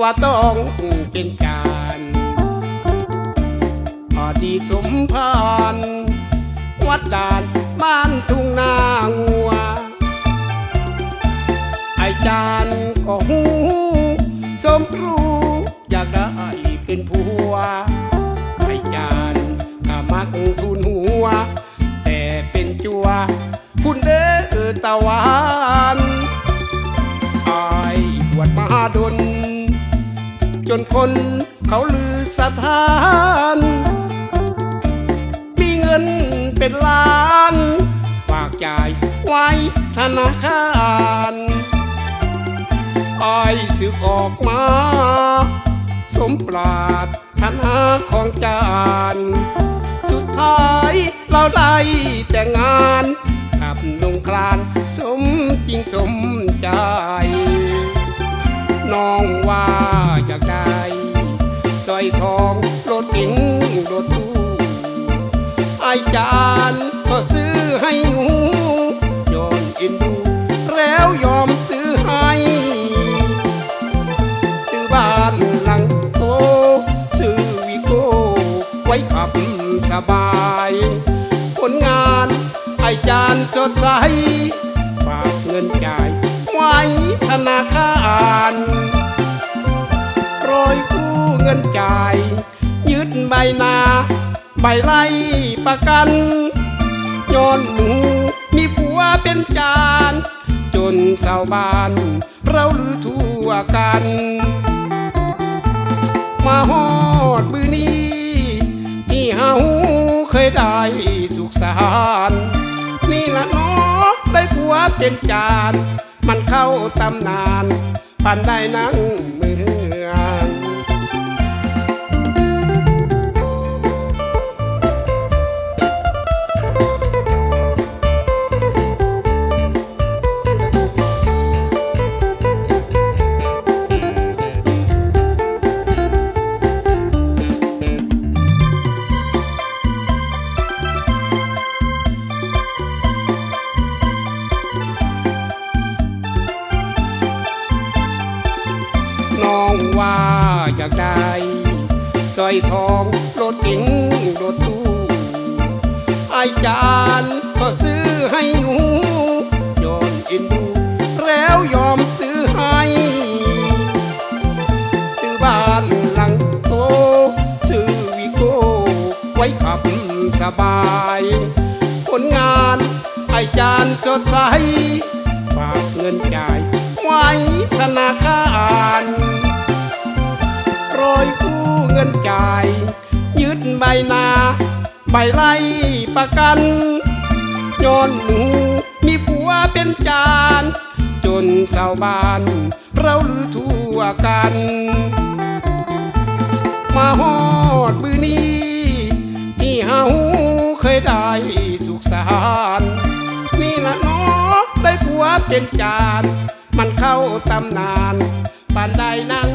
ว่าต้องเป็นการอดีตสมพานวัดด่านบ้านทุ่งนางัว ไอจานก็หูสมครูอยากได้เป็นผัว ไอจานก็มักทุนหัว แต่เป็นจัว คุณเด้อตะวัน จนคนเขาลือสถาน มีเงินเป็นล้าน ฝากจ่ายไว้ธนาคารไอายสึกออกมา สมปรารถนาของจาน สุดท้ายเราได้แต่งงานกับนงคลานสมจริงสมใจ น้องว่า ทองรถเก๋งรถตู้ไอาจานก็ซื้อให้หนูยอมอ็นดู แล้วยอมซื้อให้ ซื้อบ้านหลังโตซื้อวิโก้ไว้ขับสบาย ผลงานไอจานจดไว้ฝากเงินจ่ายไว้ธนาคาร กู้เงินจ่าย ยึดใบนา ใบไล่ประกันย้อนหนูมีผัวเป็นจาน จนชาวบ้าน เราลือทั่วกัน มาฮอดมือนี้ ที่เฮาเคยได้สุขสารนี่ละน้อได้ผัวเป็นจาน มันเข้าตำนานปันได้นั่ง อยากได้สร้อยทองรถเก๋งรถตู้อาจานก็ซื้อให้หนูยอมเอ็นดูแล้วยอมซื้อให้ ซื้อบ้านหลังโตซื้อวิโก้ไว้ขับสบายผลงานไอจานจดไว้ฝากเงินจ่ายไว้ธนาคาร จ่าย ยึดใบนาใบไล่ประกันย้อนหนูมีผัวเป็นจาน จนชาวบ้าน เราลือทั่วกัน มาฮอดมือนี้ ที่เฮาเคยได้สุขสารนี่ละน้อได้ผัวเป็นจาน มันเข้าตำนานปานได้นั่ง